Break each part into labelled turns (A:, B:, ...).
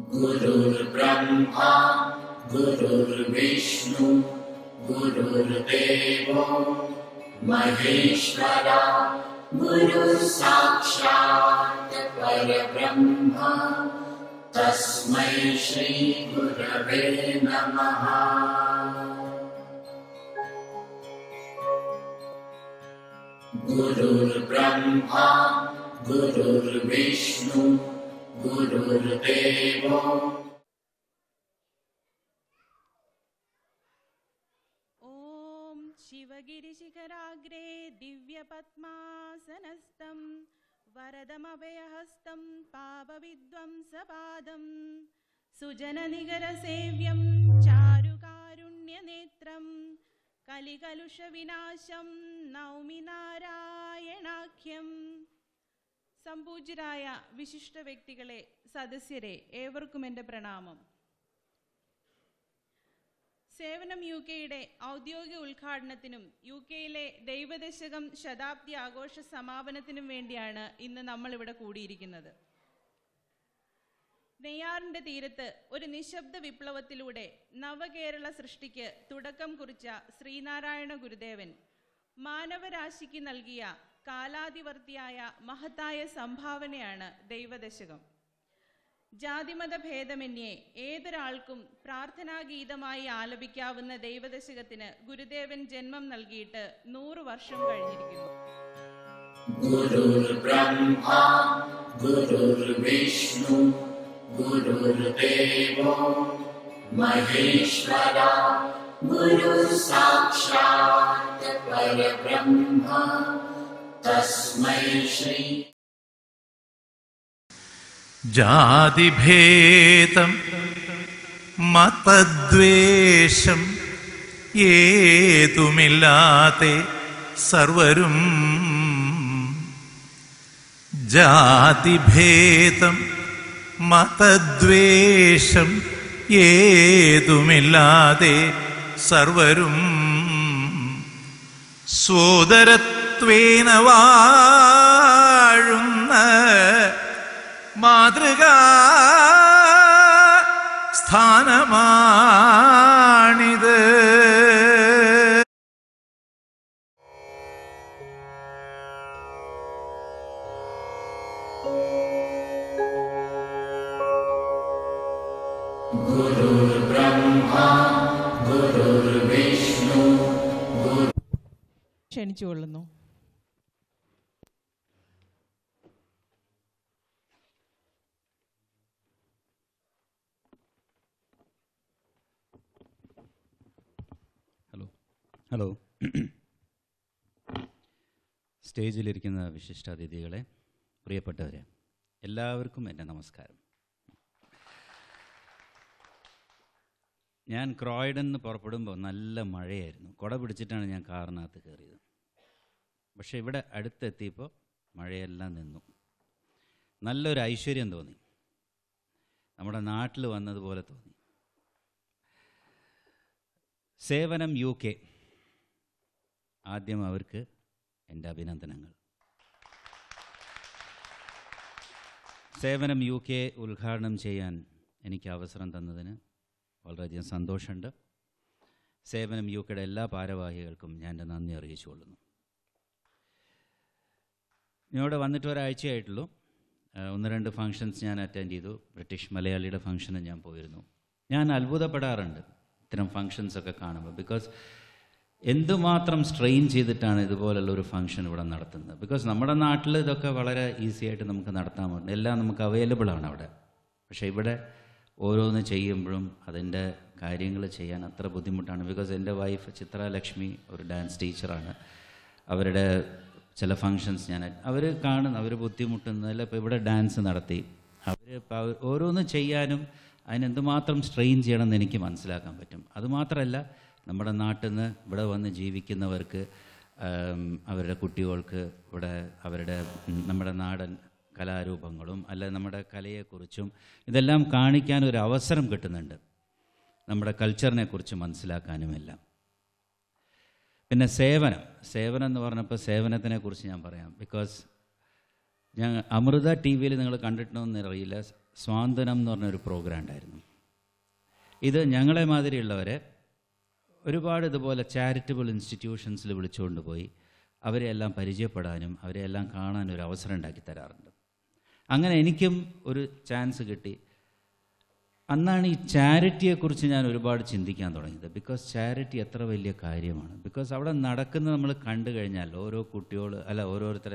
A: गुरुर्ब्रह्मा गुरुर्विष्णु गुरुर्देवो महेश्वरा गुरुः साक्षात् परब्रह्म तस्मै श्रीगुरवे नमः। गुरुर्ब्रह्मा गुरुर्विष्णु गुरुर्देवो
B: ॐ शिवगिरिशिखराग्रे दिव्यपद्मासनस्तं वरदमभयहस्तं पापविद्वंसपादं सुजननिगरसेव्यं चारुकारुण्यनेत्रं कलिकलुषविनाशं नौमि नारायणाख्यम् സംപൂജ്യരായ വിശിഷ്ട വ്യക്തികളെ സദസ്യരെ ഏവർക്കും എന്റെ പ്രണാമം. സേവനം യു കെയുടെ ഔദ്യോഗിക ഉദ്ഘാടനത്തിനും യു കെയിലെ ദൈവദശകം ശതാബ്ദി ആഘോഷ സമാപനത്തിനും വേണ്ടിയാണ് ഇന്ന് നമ്മൾ ഇവിടെ കൂടിയിരിക്കുന്നത്. നെയ്യാറിന്റെ തീരത്ത് ഒരു നിശബ്ദ വിപ്ലവത്തിലൂടെ നവകേരള സൃഷ്ടിക്ക് തുടക്കം കുറിച്ച ശ്രീനാരായണ ഗുരുദേവൻ മാനവരാശിക്ക് നൽകിയ കാലാതിവർത്തിയായ മഹത്തായ സംഭാവനയാണ് ദൈവദശകം. ജാതിമത ഭേദമന്യേ ഏതൊരാൾക്കും പ്രാർത്ഥനാഗീതമായി ആലപിക്കാവുന്ന ദൈവദശകത്തിന് ഗുരുദേവൻ ജന്മം നൽകിയിട്ട് നൂറു വർഷം കഴിഞ്ഞിരിക്കുന്നു.
A: ഗുരുർ ബ്രഹ്മ ഗുരുർ വിഷ്ണു ഗുരുർ ദേവോ മഹേശ്വര ഗുരു സാക്ഷാത് പരബ്രഹ്മ. तस्मै श्री
C: ജാതിഭേദം മതദ്വേഷം ഏതുമില്ലാതെ സർവരും ജാതിഭേദം മതദ്വേഷം ഏതുമില്ലാതെ സർവരും ബന്ധുത്വേന വാഴുന്ന മാതൃക സ്ഥാനമാണിത്.
B: ക്ഷണിച്ചുകൊള്ളുന്നു.
D: ഹലോ സ്റ്റേജിലിരിക്കുന്ന വിശിഷ്ടാതിഥികളെ പ്രിയപ്പെട്ടവരെ എല്ലാവർക്കും എന്റെ നമസ്കാരം. ഞാൻ ക്രോയിഡൻ നിന്ന് പുറപ്പെടുമ്പോൾ നല്ല മഴയായിരുന്നു. കുട പിടിച്ചിട്ടാണ് ഞാൻ കാറിനകത്ത് കയറിയത്. പക്ഷേ ഇവിടെ അടുത്തെത്തിയപ്പോൾ മഴയെല്ലാം നിന്നു. നല്ലൊരു ഐശ്വര്യം തോന്നി. നമ്മുടെ നാട്ടിൽ വന്നതുപോലെ തോന്നി. സേവനം യു കെ. ആദ്യം അവർക്ക് എന്റെ അഭിനന്ദനങ്ങൾ. സേവനം യു കെ ഉദ്ഘാടനം ചെയ്യാൻ എനിക്ക് അവസരം തന്നതിന് വളരെയധികം സന്തോഷമുണ്ട്. സേവനം യു കെയുടെ എല്ലാ ഭാരവാഹികൾക്കും ഞാൻ എന്റെ നന്ദി അറിയിച്ചു കൊള്ളുന്നു. ഇവിടെ വന്നിട്ട് ഒരാഴ്ചയായിട്ടുള്ളൂ. ഒന്ന് രണ്ട് ഫങ്ഷൻസ് ഞാൻ അറ്റൻഡ് ചെയ്തു. ബ്രിട്ടീഷ് മലയാളിയുടെ ഫങ്ഷന് ഞാൻ പോയിരുന്നു. ഞാൻ അത്ഭുതപ്പെടാറുണ്ട് ഇത്തരം ഫങ്ഷൻസ് ഒക്കെ കാണുമ്പോൾ ബിക്കോസ് എന്തുമാത്രം സ്ട്രെയിൻ ചെയ്തിട്ടാണ് ഇതുപോലുള്ള ഒരു ഫംഗ്ഷൻ ഇവിടെ നടത്തുന്നത്? ബിക്കോസ് നമ്മുടെ നാട്ടിൽ ഇതൊക്കെ വളരെ ഈസി ആയിട്ട് നമുക്ക് നടത്താൻ എല്ലാം നമുക്ക് അവൈലബിൾ ആണ് അവിടെ. പക്ഷേ ഇവിടെ ഓരോന്ന് ചെയ്യുമ്പോഴും അതിന്റെ കാര്യങ്ങൾ ചെയ്യാൻ അത്ര ബുദ്ധിമുട്ടാണ്. ബിക്കോസ് എന്റെ വൈഫ് ചിത്ര ലക്ഷ്മി ഒരു ഡാൻസ് ടീച്ചറാണ് അവരുടെ ചില ഫങ്ഷൻസ് ഞാൻ അവർ കാണുന്നു അവർ ബുദ്ധിമുട്ടുന്നതിൽ ഇപ്പോൾ ഇവിടെ ഡാൻസ് നടത്തി. അവർ ഓരോന്ന് ചെയ്യാനും അതിനെന്തുമാത്രം സ്ട്രെയിൻ ചെയ്യണമെന്ന് എനിക്ക് മനസ്സിലാക്കാൻ പറ്റും. അതുമാത്രമല്ല നമ്മുടെ നാട്ടിൽ നിന്ന് ഇവിടെ വന്ന് ജീവിക്കുന്നവർക്ക് അവരുടെ കുട്ടികൾക്ക് ഇവിടെ അവരുടെ നമ്മുടെ നാടൻ കലാരൂപങ്ങളും അല്ല നമ്മുടെ കലയെക്കുറിച്ചും ഇതെല്ലാം കാണിക്കാൻ ഒരു അവസരം കിട്ടുന്നുണ്ട്. നമ്മുടെ കൾച്ചറിനെ കുറിച്ച് മനസ്സിലാക്കാനുമെല്ലാം. പിന്നെ സേവനം. സേവനം എന്ന് പറഞ്ഞപ്പോൾ സേവനത്തിനെ കുറിച്ച് ഞാൻ പറയാം. ബിക്കോസ് ഞാൻ അമൃത ടി വിയിൽ നിങ്ങൾ കണ്ടിട്ടുണ്ടോയെന്ന് അറിയില്ല. സ്വാന്തനം എന്ന് പറഞ്ഞൊരു പ്രോഗ്രാം ഉണ്ടായിരുന്നു. ഇത് ഞങ്ങളെ മാതിരിയുള്ളവരെ ഒരുപാട് ഇതുപോലെ ചാരിറ്റബിൾ ഇൻസ്റ്റിറ്റ്യൂഷൻസിൽ വിളിച്ചുകൊണ്ട് പോയി അവരെ എല്ലാം പരിചയപ്പെടാനും അവരെ എല്ലാം കാണാനും ഒരു അവസരം ഉണ്ടാക്കി തരാറുണ്ട്. അങ്ങനെ എനിക്കും ഒരു ചാൻസ് കിട്ടി. അന്നാണ് ഈ ചാരിറ്റിയെക്കുറിച്ച് ഞാൻ ഒരുപാട് ചിന്തിക്കാൻ തുടങ്ങിയത്. ബിക്കോസ് ചാരിറ്റി എത്ര വലിയ കാര്യമാണ്. ബിക്കോസ് അവിടെ നടക്കുന്നത് നമ്മൾ കണ്ടു കഴിഞ്ഞാൽ ഓരോ കുട്ടികൾ അല്ല ഓരോരുത്തർ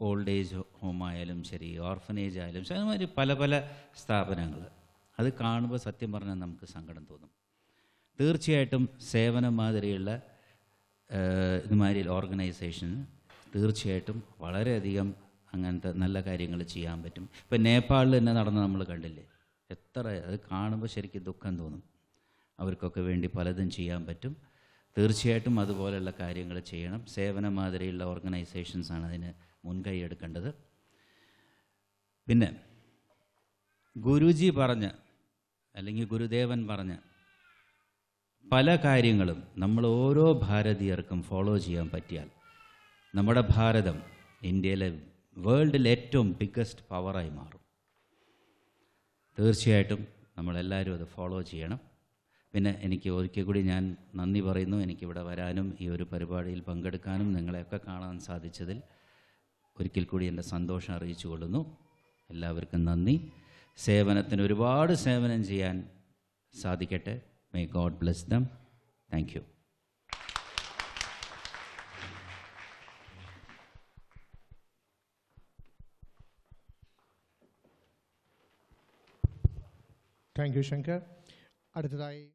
D: ഓൾഡ് ഏജ് ഹോം ആയാലും ശരി ഓർഫനേജ് ആയാലും ശരി അതുമാതിരി പല പല സ്ഥാപനങ്ങൾ. അത് കാണുമ്പോൾ സത്യം പറഞ്ഞാൽ നമുക്ക് സങ്കടം തോന്നും. തീർച്ചയായിട്ടും സേവനം മാതിരിയുള്ള ഇതുമാതിരി ഓർഗനൈസേഷൻ തീർച്ചയായിട്ടും വളരെയധികം അങ്ങനത്തെ നല്ല കാര്യങ്ങൾ ചെയ്യാൻ പറ്റും. ഇപ്പം നേപ്പാളിൽ തന്നെ നടന്ന് നമ്മൾ കണ്ടില്ലേ? എത്ര അത് കാണുമ്പോൾ ശരിക്കും ദുഃഖം തോന്നും. അവർക്കൊക്കെ വേണ്ടി പലതും ചെയ്യാൻ പറ്റും. തീർച്ചയായിട്ടും അതുപോലെയുള്ള കാര്യങ്ങൾ ചെയ്യണം. സേവന മാതിരിയുള്ള ഓർഗനൈസേഷൻസാണ് അതിന് മുൻകൈ എടുക്കേണ്ടത്. പിന്നെ ഗുരുജി പറഞ്ഞ് അല്ലെങ്കിൽ ഗുരുദേവൻ പറഞ്ഞ് പല കാര്യങ്ങളും നമ്മൾ ഓരോ ഭാരതീയർക്കും ഫോളോ ചെയ്യാൻ പറ്റിയാൽ നമ്മുടെ ഭാരതം ഇന്ത്യയിലെ വേൾഡിലെ ഏറ്റവും ബിഗ്ഗസ്റ്റ് പവറായി മാറും. തീർച്ചയായിട്ടും നമ്മളെല്ലാവരും അത് ഫോളോ ചെയ്യണം. പിന്നെ എനിക്ക് ഒരിക്കൽ കൂടി ഞാൻ നന്ദി പറയുന്നു. എനിക്കിവിടെ വരാനും ഈ ഒരു പരിപാടിയിൽ പങ്കെടുക്കാനും നിങ്ങളെയൊക്കെ കാണാൻ സാധിച്ചതിൽ ഒരിക്കൽ കൂടി എന്റെ സന്തോഷം അറിയിച്ചു കൊള്ളുന്നു. എല്ലാവർക്കും നന്ദി. സേവനത്തിന് ഒരുപാട് സേവനം ചെയ്യാൻ സാധിക്കട്ടെ. may God bless them thank you
E: thank you Shankar അടുത്തതായി